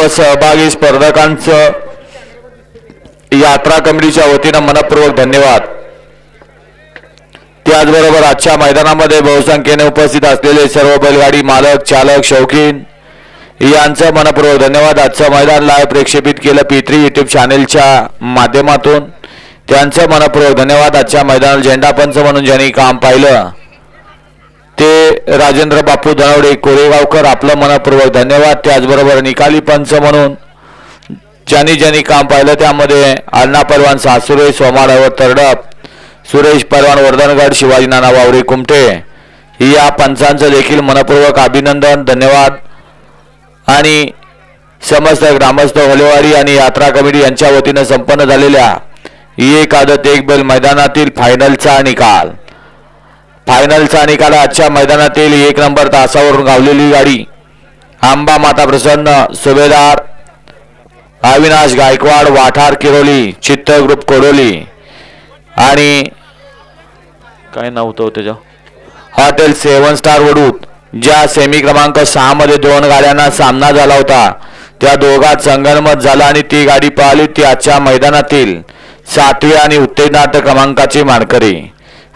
सर्व सहभागी स्पर्धकांचं यात्रा कमिटीच्या वतीनं मनपूर्वक धन्यवाद. त्याचबरोबर आजच्या मैदानामध्ये बहुसंख्येने उपस्थित असलेले सर्व बैलगाडी मालक चालक शौकीन यांचं मनपूर्वक धन्यवाद. आजचं मैदान लाईव्ह प्रक्षेपित केलं पित्री युट्यूब चॅनेलच्या माध्यमातून. त्यांचं मनपूर्वक धन्यवाद. आजच्या मैदानाला झेंडापंच म्हणून ज्यांनी काम पाहिलं ते राजेंद्र बापू धनावडे कोरेगावकर आपलं मनपूर्वक धन्यवाद. त्याचबरोबर निकाली पंच म्हणून ज्यांनी ज्यांनी काम पाहिलं त्यामध्ये अण्णा परवान सासुरे सोमाडावर तरडप सुरेश परवान वर्धनगड शिवाजी नाना वावरे कुमटे या पंचांचं देखील मनपूर्वक अभिनंदन धन्यवाद. आणि समस्त ग्रामस्थ होलेवारी आणि यात्रा कमिटी यांच्या वतीनं संपन्न झालेल्या ही एक आदत एक बैल मैदानातील फायनलचा निकाल. फायनलचा निकाल आजच्या मैदानातील एक नंबर तासावरून गावलेली गाडी. आंबा माता प्रसन्न सुभेदार अविनाश गायकवाड वाठार किरोली चित्त ग्रुप कोडोली. आणि काय नाव होतं हो त्याच्या हॉटेल सेवन स्टार वडूत ज्या सेमी क्रमांक सहामध्ये दोन गाड्यांना सामना झाला होता. त्या दोघात संगणमत झाला आणि ती गाडी पाहिली ती आजच्या मैदानातील सातव्या आणि उत्तेजनार्थ क्रमांकाची मानकरी.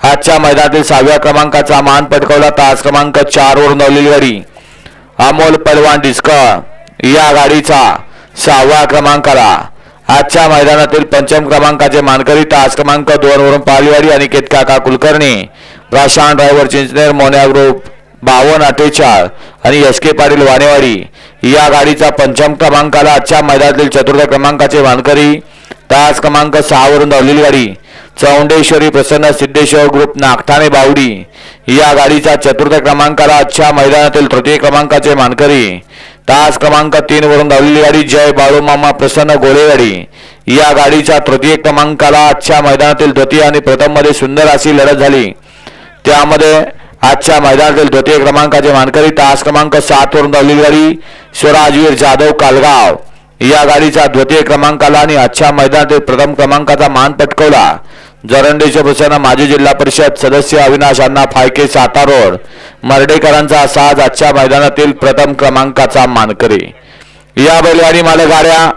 आजच्या मैदानातील सहाव्या क्रमांकाचा मान पटकवला तास क्रमांक चार वर नवलेली गाडी. अमोल पलवान डिस्कर या गाडीचा सहावा क्रमांक आला आजच्या मैदानातील पंचम क्रमांकाचे मानकरी तास क्रमांक दोन वरून पालीवाडी आणि काका कुलकर्णी. प्रशांत ड्रायव्हर चिंचनेर मोन्या ग्रुप बावन्न अठ्ठेचाळ आणि एस के पाटील वानेवाडी या गाडीचा पंचम क्रमांकाला आजच्या मैदानातील चतुर्थ क्रमांकाचे मानकरी तास क्रमांक सहावरून धावलेली गाडी. चौंडेश्वरी प्रसन्न सिद्धेश्वर ग्रुप नागठाणे बावडी या गाडीचा चतुर्थ क्रमांकाला आजच्या मैदानातील तृतीय क्रमांकाचे मानकरी. तास क्रमांक तीन वरून धावलेली गाडी जय बाळूमामा प्रसन्न गोलेगाडी या गाडीच्या तृतीय क्रमांकाला आजच्या मैदानातील द्वितीय आणि प्रथममध्ये सुंदर अशी लढत झाली. त्यामध्ये आजच्या मैदानातील द्वितीय क्रमांकाचे मानकरी तास क्रमांक सात वरून धावलेली गाडी स्वराजवीर जाधव कालगाव. या गाडीचा द्वितीय क्रमांकाला आणि आजच्या मैदानातील प्रथम क्रमांकाचा मान पटकवला. जरंडेच्या प्रसन्न माजी जिल्हा परिषद सदस्य अविनाश अण्णा फायके सातारोड. मर्डेकरांचा साज आजच्या मैदानातील प्रथम क्रमांकाचा मानकरी. या बैलगाडी मालगाड्या